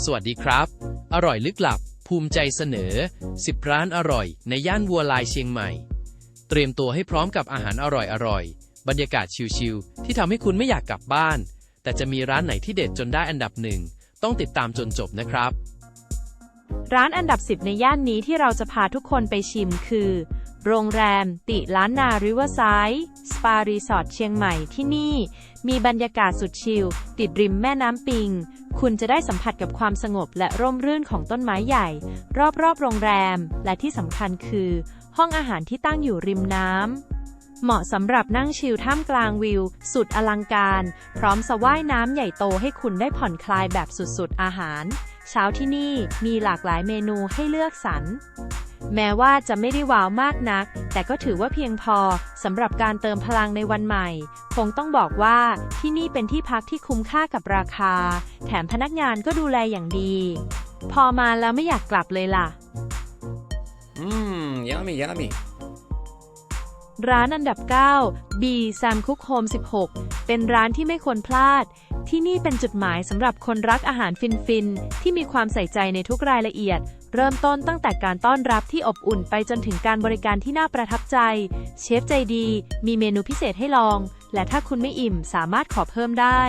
สวัสดีครับ อร่อยลึกลับ ภูมิใจเสนอ 10 ร้านอร่อย ในย่านวัวลายเชียงใหม่ เตรียมตัวให้พร้อมกับอาหารอร่อยๆบรรยากาศชิลๆที่ทำให้คุณไม่อยากกลับบ้าน แต่จะมีร้านไหนที่เด็ดจนได้อันดับหนึ่ง ต้องติดตามจนจบนะครับ ร้านอันดับ 10 ในย่านนี้ที่เราจะพาทุกคนไปชิมคือ โรงแรม ติล้านนาริเวอร์ไซด์สปารีสอร์ทเชียงใหม่ที่นี่ มีบรรยากาศสุดชิล ติดริมแม่น้ำปิง คุณจะได้สัมผัสกับความสงบและร่มรื่นของต้นไม้ใหญ่ รอบๆ โรงแรม และที่สำคัญคือ ห้องอาหารที่ตั้งอยู่ริมน้ำเหมาะสำหรับนั่งชิลท่ามกลางวิว สุดอลังการ พร้อมสระว่ายน้ำใหญ่โตให้คุณได้ผ่อนคลายแบบสุดๆอาหาร เช้าที่นี่มีหลากหลายเมนูให้เลือกสรร แม้ว่าจะไม่ได้ว้าวมากนัก แต่ก็ถือว่าเพียงพอสำหรับการเติมพลังในวันใหม่ คงต้องบอกว่าที่นี่เป็นที่พักที่คุ้มค่ากับราคา แถมพนักงานก็ดูแลอย่างดี พอมาแล้วไม่อยากกลับเลยล่ะ Mmm, yummy, yummy. ร้านอันดับ 9 B Sam Cook Home 16 เป็นร้านที่ไม่ควรพลาด ที่นี่เป็นจุดหมายสำหรับคนรักอาหารฟินๆ ที่มีความใส่ใจในทุกรายละเอียด เริ่มต้นตั้งแต่การต้อนรับที่อบอุ่นไปจนถึงการบริการที่น่าประทับใจ เชฟใจดี มีเมนูพิเศษให้ลอง และถ้าคุณไม่อิ่มสามารถขอเพิ่มได้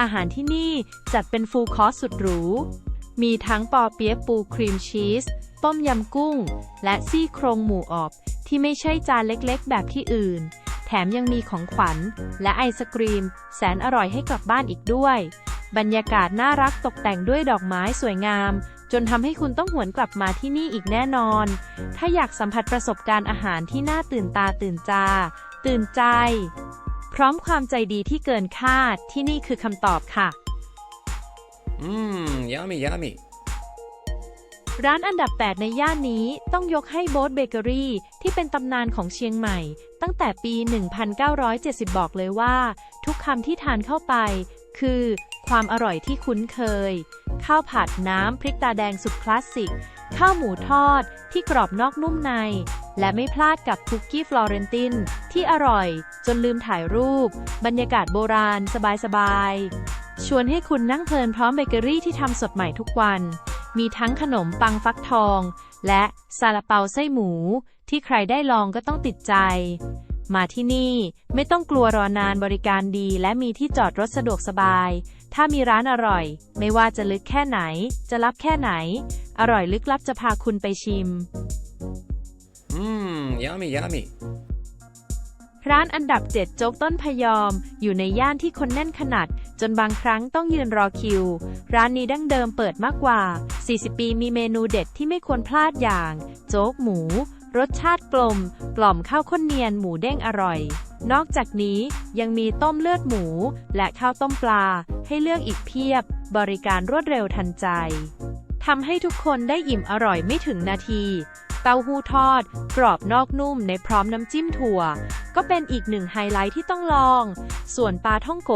อาหารที่นี่จัดเป็นฟูลคอร์สสุดหรู มีทั้งปอเปี๊ยะปูครีมชีส ต้มยำกุ้ง และซี่โครงหมูอบ ที่ไม่ใช่จานเล็กๆ แบบที่อื่น แถมยังมีของขวัญ และไอศกรีม แสนอร่อยให้กลับบ้านอีกด้วยบรรยากาศน่ารักตกแต่งด้วยดอกไม้สวยงาม จนทำให้คุณต้องหวนกลับมาที่นี่อีกแน่นอน ถ้าอยากสัมผัสประสบการณ์อาหารที่น่าตื่นตาตื่นใจา ตื่นใจ พร้อมความใจดีที่เกินคาดที่นี่คือคำตอบค่ะ Mmm, yummy, yummy. ร้านอันดับ 8 ในย่านนี้ต้องยกให้โบ๊ทเบเกอรี่ที่เป็นตำนานของเชียงใหม่ ตั้งแต่ปี 1970 บอกเลยว่า ทุกคำที่ทานเข้าไป คือ ความอร่อยที่คุ้นเคย ข้าวผัดน้ำพริกตาแดงสุดคลาสสิก ข้าวหมูทอดที่กรอบนอกนุ่มใน และไม่พลาดกับคุกกี้ฟลอเรนติน ที่อร่อยจนลืมถ่ายรูป บรรยากาศโบราณสบายๆ ชวนให้คุณนั่งเพลินพร้อมเบเกอรี่ที่ทำสดใหม่ทุกวัน มีทั้งขนมปังฟักทอง และซาลาเปาไส้หมู ที่ใครได้ลองก็ต้องติดใจมาที่นี่ไม่ต้องกลัวรอนานบริการดีและมีที่จอดรถสะดวกสบาย ถ้ามีร้านอร่อย ไม่ว่าจะลึกแค่ไหน จะลับแค่ไหน อร่อยลึกลับจะพาคุณไปชิม Mmm, yummy, yummy. ร้านอันดับ 7 โจ๊กต้นพยอม อยู่ในย่านที่คนแน่นขนาด จนบางครั้งต้องยืนรอคิว ร้านนี้ดั้งเดิมเปิดมากกว่า 40 ปีมีเมนูเด็ดที่ไม่ควรพลาดอย่าง โจ๊กหมู รสชาติกลม กล่อมข้าวข้นเนียนหมูเด้งอร่อย นอกจากนี้ยังมีต้มเลือดหมู และข้าวต้มปลา ให้เลือกอีกเพียบ บริการรวดเร็วทันใจทำให้ทุกคนได้อิ่มอร่อยไม่ถึงนาที เต้าหู้ทอด กรอบนอกนุ่มในพร้อมน้ำจิ้มถั่ว ก็เป็นอีกหนึ่งไฮไลท์ที่ต้องลอง ส่วนปลาท่องโก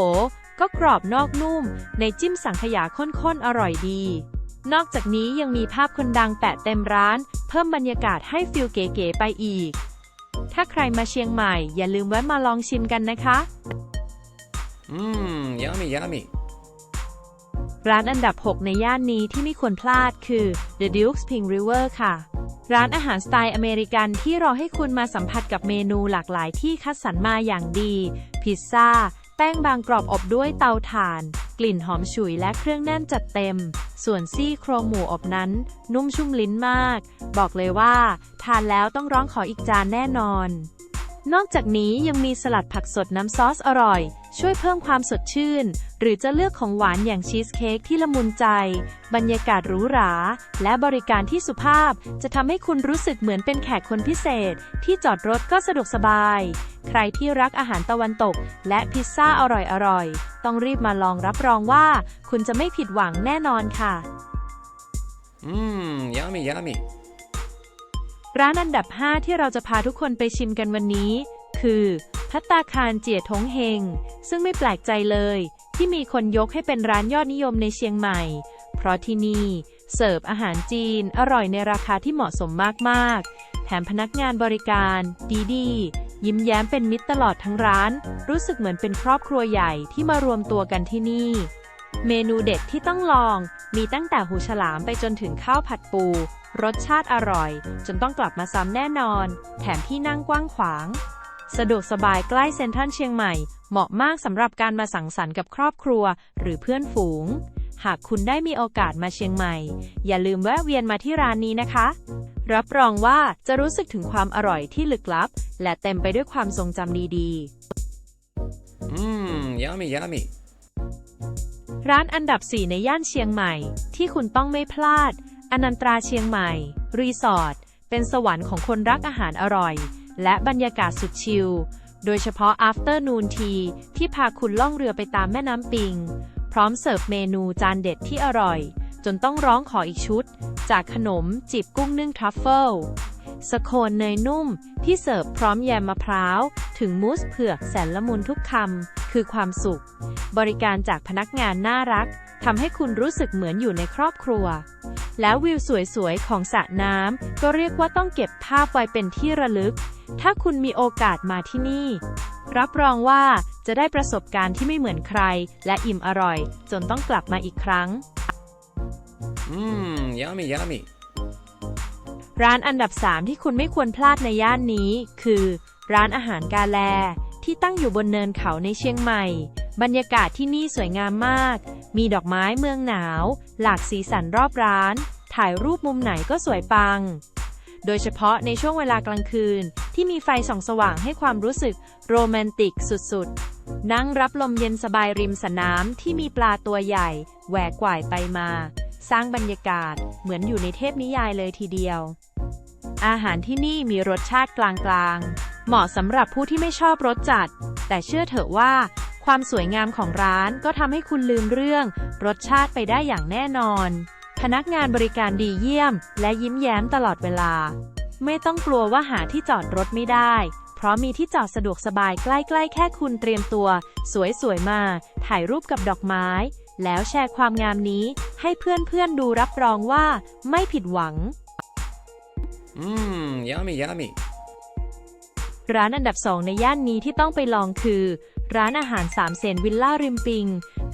ก็กรอบนอกนุ่ม ในจิ้มสังขยาข้นๆอร่อยดี นอกจากนี้ยังมีภาพคนดังแปะเต็มร้าน เพิ่มบรรยากาศให้ฟิลเก๋ๆไปอีก ถ้าใครมาเชียงใหม่ อย่าลืมแวะมาลองชิมกันนะคะ Mmm, yummy, yummy. ร้านอันดับ 6 ในย่านนี้ที่ไม่ควรพลาดคือ The Duke's Pink River ค่ะ ร้านอาหารสไตล์อเมริกันที่รอให้คุณมาสัมผัสกับเมนูหลากหลายที่คัดสรรมาอย่างดี พิซซ่า แป้งบางกรอบอบด้วยเตาถ่านกลิ่นหอมฉุยและเครื่องแน่นจัดเต็ม ส่วนซี่โครงหมูอบนั้น นุ่มชุ่มลิ้นมาก บอกเลยว่า ทานแล้วต้องร้องขออีกจานแน่นอน นอกจากนี้ยังมีสลัดผักสดน้ำซอสอร่อย ช่วยเพิ่มความสดชื่น หรือจะเลือกของหวานอย่างชีสเค้กที่ละมุนใจ บรรยากาศหรูหรา และบริการที่สุภาพ จะทำให้คุณรู้สึกเหมือนเป็นแขกคนพิเศษ ที่จอดรถก็สะดวกสบาย ใครที่รักอาหารตะวันตก และพิซซ่าอร่อยๆต้องรีบมาลองรับรองว่า คุณจะไม่ผิดหวังแน่นอนค่ะ Mmm, yummy, yummy. ร้านอันดับ 5 ที่เราจะพาทุกคนไปชิมกันวันนี้ คือพัตตาคารเจียทงเฮง ซึ่งไม่แปลกใจเลย ที่มีคนยกให้เป็นร้านยอดนิยมในเชียงใหม่ เพราะที่นี่ เสิร์ฟอาหารจีนอร่อยในราคาที่เหมาะสมมากๆ แถมพนักงานบริการดีๆยิ้มแย้มเป็นมิตรตลอดทั้งร้าน รู้สึกเหมือนเป็นครอบครัวใหญ่ที่มารวมตัวกันที่นี่ เมนูเด็ดที่ต้องลอง มีตั้งแต่หูฉลามไปจนถึงข้าวผัดปู รสชาติอร่อย จนต้องกลับมาซ้ำแน่นอน แถมที่นั่งกว้างขวาง สะดวกสบายใกล้เซ็นทรัลเชียงใหม่ เหมาะมากสำหรับการมาสังสรรค์กับครอบครัว หรือเพื่อนฝูง หากคุณได้มีโอกาสมาเชียงใหม่ อย่าลืมแวะเวียนมาที่ร้านนี้นะคะ รับรองว่าจะรู้สึกถึงความอร่อยที่ลึกลับ และเต็มไปด้วยความทรงจำดีๆ Mmm, yummy, yummy. ร้านอันดับ 4 ในย่านเชียงใหม่ ที่คุณต้องไม่พลาด อนันตราเชียงใหม่ รีสอร์ท เป็นสวรรค์ของคนรักอาหารอร่อย และบรรยากาศสุดชิล โดยเฉพาะ afternoon tea ที่พาคุณล่องเรือไปตามแม่น้ำปิง พร้อมเสิร์ฟเมนูจานเด็ดที่อร่อย จนต้องร้องขออีกชุด จากขนมจีบกุ้งนึ่งทรัฟเฟิล สโคนเนยนุ่ม ที่เสิร์ฟพร้อมแยมมะพร้าว ถึงมูสเผือกแสนละมุนทุกคำ คือความสุข บริการจากพนักงานน่ารักทำให้คุณรู้สึกเหมือนอยู่ในครอบครัว แล้ววิวสวยๆ ของสระน้ำก็เรียกว่าต้องเก็บภาพไว้เป็นที่ระลึก ถ้าคุณมีโอกาสมาที่นี่ รับรองว่าจะได้ประสบการณ์ที่ไม่เหมือนใคร และอิ่มอร่อย จนต้องกลับมาอีกครั้ง Mmm, yummy, yummy. ร้านอันดับ 3 ที่คุณไม่ควรพลาดในย่านนี้ คือ ร้านอาหารกาแล ที่ตั้งอยู่บนเนินเขาในเชียงใหม่ บรรยากาศที่นี่สวยงามมาก มีดอกไม้เมืองหนาว หลากสีสันรอบร้าน ถ่ายรูปมุมไหนก็สวยปัง โดยเฉพาะในช่วงเวลากลางคืน ที่มีไฟส่องสว่างให้ความรู้สึกโรแมนติกสุดๆ นั่งรับลมเย็นสบายริมสระน้ำที่มีปลาตัวใหญ่แหวกว่ายไปมา สร้างบรรยากาศเหมือนอยู่ในเทพนิยายเลยทีเดียว อาหารที่นี่มีรสชาติกลางๆ เหมาะสำหรับผู้ที่ไม่ชอบรสจัด แต่เชื่อเถอะว่า ความสวยงามของร้านก็ทำให้คุณลืมเรื่อง รสชาติไปได้อย่างแน่นอน พนักงานบริการดีเยี่ยม และยิ้มแย้มตลอดเวลา ไม่ต้องกลัวว่าหาที่จอดรถไม่ได้ เพราะมีที่จอดสะดวกสบายใกล้ๆ แค่คุณเตรียมตัว สวยๆมา ถ่ายรูปกับดอกไม้ แล้วแชร์ความงามนี้ ให้เพื่อนๆดูรับรองว่า ไม่ผิดหวัง Mmm, yummy, yummy. ร้านอันดับ2ในย่านนี้ที่ต้องไปลองคือ ร้านอาหารสามเสนวิลล่าริมปิง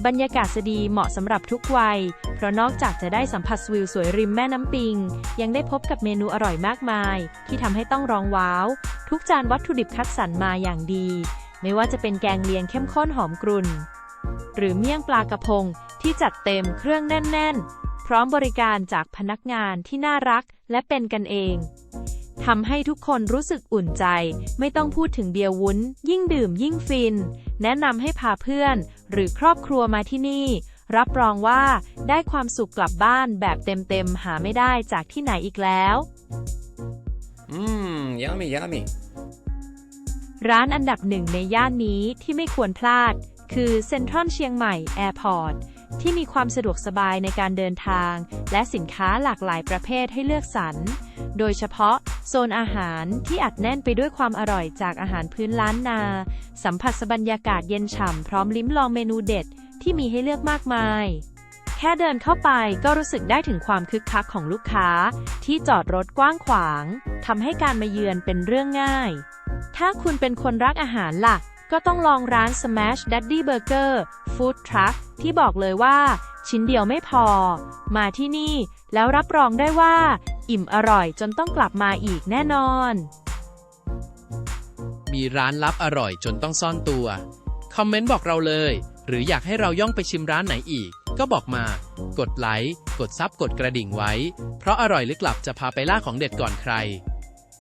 บรรยากาศดีเหมาะสำหรับทุกวัย เพราะนอกจากจะได้สัมผัสวิวสวยริมแม่น้ำปิง ยังได้พบกับเมนูอร่อยมากมาย ที่ทำให้ต้องร้องว้าว ทุกจานวัตถุดิบคัดสรรมาอย่างดี ไม่ว่าจะเป็นแกงเลียงเข้มข้นหอมกรุ่น หรือเมี่ยงปลากระพงที่จัดเต็มเครื่องแน่นๆ ร้อมบริการจากพนักงานที่น่ารักและเป็นกันเองทำให้ทุกคนรู้สึกอุ่นใจ ไม่ต้องพูดถึงเบียร์วุ้น ยิ่งดื่มยิ่งฟิน แนะนำให้พาเพื่อน หรือครอบครัวมาที่นี่ รับรองว่าได้ความสุขกลับบ้านแบบเต็มๆ หาไม่ได้จากที่ไหนอีกแล้ว Mmm, yummy, yummy. ร้านอันดับหนึ่งในย่านนี้ที่ไม่ควรพลาด คือเซ็นทรัลเชียงใหม่แอร์พอร์ต ที่มีความสะดวกสบายในการเดินทาง และสินค้าหลากหลายประเภทให้เลือกสรร โดยเฉพาะ โซนอาหารที่อัดแน่นไปด้วยความอร่อยจากอาหารพื้นล้านนา สัมผัสบรรยากาศเย็นฉ่ำพร้อมลิ้มลองเมนูเด็ดที่มีให้เลือกมากมาย แค่เดินเข้าไปก็รู้สึกได้ถึงความคึกคักของลูกค้า ที่จอดรถกว้างขวางทำให้การมาเยือนเป็นเรื่องง่าย ถ้าคุณเป็นคนรักอาหารล่ะ ก็ต้องลองร้าน Smash Daddy Burger Food Truck ที่บอกเลยว่า ชิ้นเดียวไม่พอ มาที่นี่แล้วรับรองได้ว่า อิ่มอร่อยจนต้องกลับมาอีกแน่นอน มีร้านลับอร่อยจนต้องซ่อนตัว คอมเมนต์บอกเราเลย หรืออยากให้เราย่องไปชิมร้านไหนอีก ก็บอกมา กดไลค์ กดซับกดกระดิ่งไว้ เพราะอร่อยลึกลับจะพาไปล่าของเด็ดก่อนใคร